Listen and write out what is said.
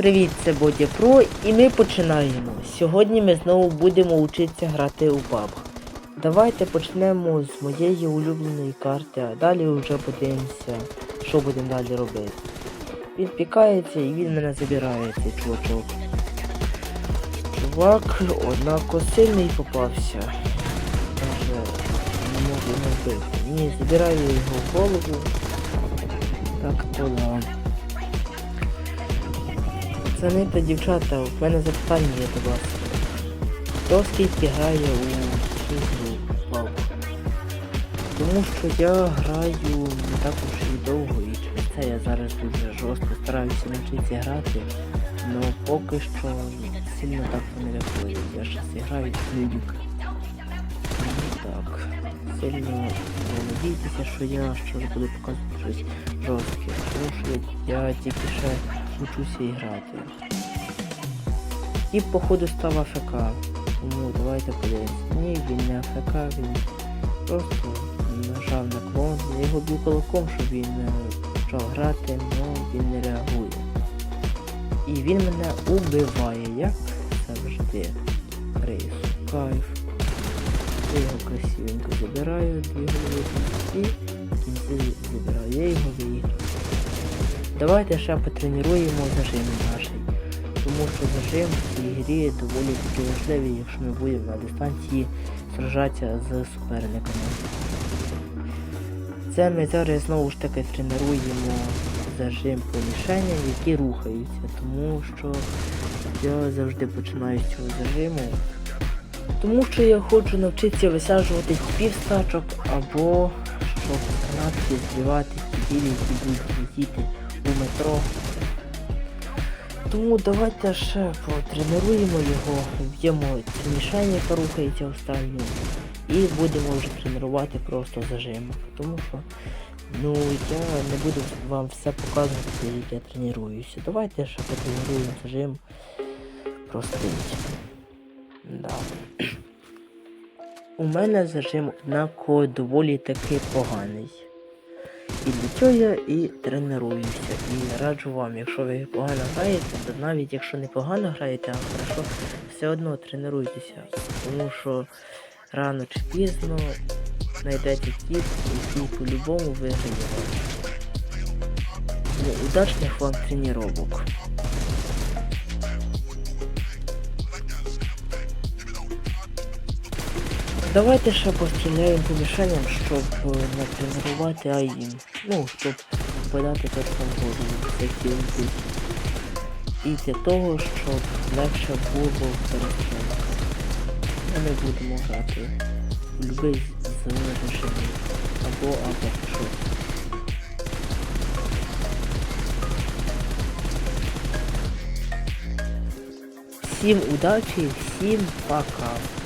Привіт, це Бодя Про і ми починаємо. Сьогодні ми знову будемо вчитися грати у PUBG. Давайте почнемо з моєї улюбленої карти, а далі вже подивимося, що будемо далі робити. Він пікається і він мене забирає, цей чувачок. Чувак, однако сильний попався. Даже не можу його вбити. Ні, забираю його в голову. Так то да. Пацани та дівчата, в мене запитання є до вас. Хто скільки грає у цю гру Тому що я граю не так уж і довго і через це я зараз дуже жорстко стараюся навчитися грати, але поки що сильно так не виходить. Я щас граю людик. Так, сильно не надійтеся, що я щось буду показувати щось жорстке, тому що я тільки ще учуся грати. І походу став АФК. Тому давайте подивимось. Ні, він не АФК, він просто нажав на клон. Я його б'ю кулаком, щоб він е, почав грати, але він не реагує. І він мене убиває, як завжди. Крейс. Кайф. Я його красивенько забираю, дві голови і в кінці забираю. Я його виїхав. Давайте ще потренуємо зажим наш. Тому що зажим в цій грі доволі таки важливий, якщо ми будемо на дистанції сражатися з суперниками. Це ми зараз знову ж таки тренуємо зажим по які рухаються, тому що я завжди починаю з цього зажиму. Тому що я хочу навчитися висаджувати тіпів стачок або щоб канатки збивати ті білі, які будуть летіти у метро. Тому давайте ще потренуємо його, вб'ємо ці мішені, яка рухається останню, і будемо вже тренувати просто зажим. Тому що ну я не буду вам все показувати, як я тренуюся. Давайте ще потренуємо зажим простий. Да. У мене зажим однаково доволі таки поганий. І для цього я і тренуюся. І раджу вам, якщо ви погано граєте, то навіть якщо не погано граєте, а хорошо, все одно тренуйтеся. Тому що рано чи пізно знайдете кіт, який по-любому виграє. Ну, удачних вам тренувань. Давайте ще постріляємо по мішенням, щоб е, натренувати АІМ. Ну, щоб подати точно в голову цей. І для того, щоб легше було перестрілка. Ми не будемо грати в любий з режимів. Або або щось. Всім удачі, всім пока.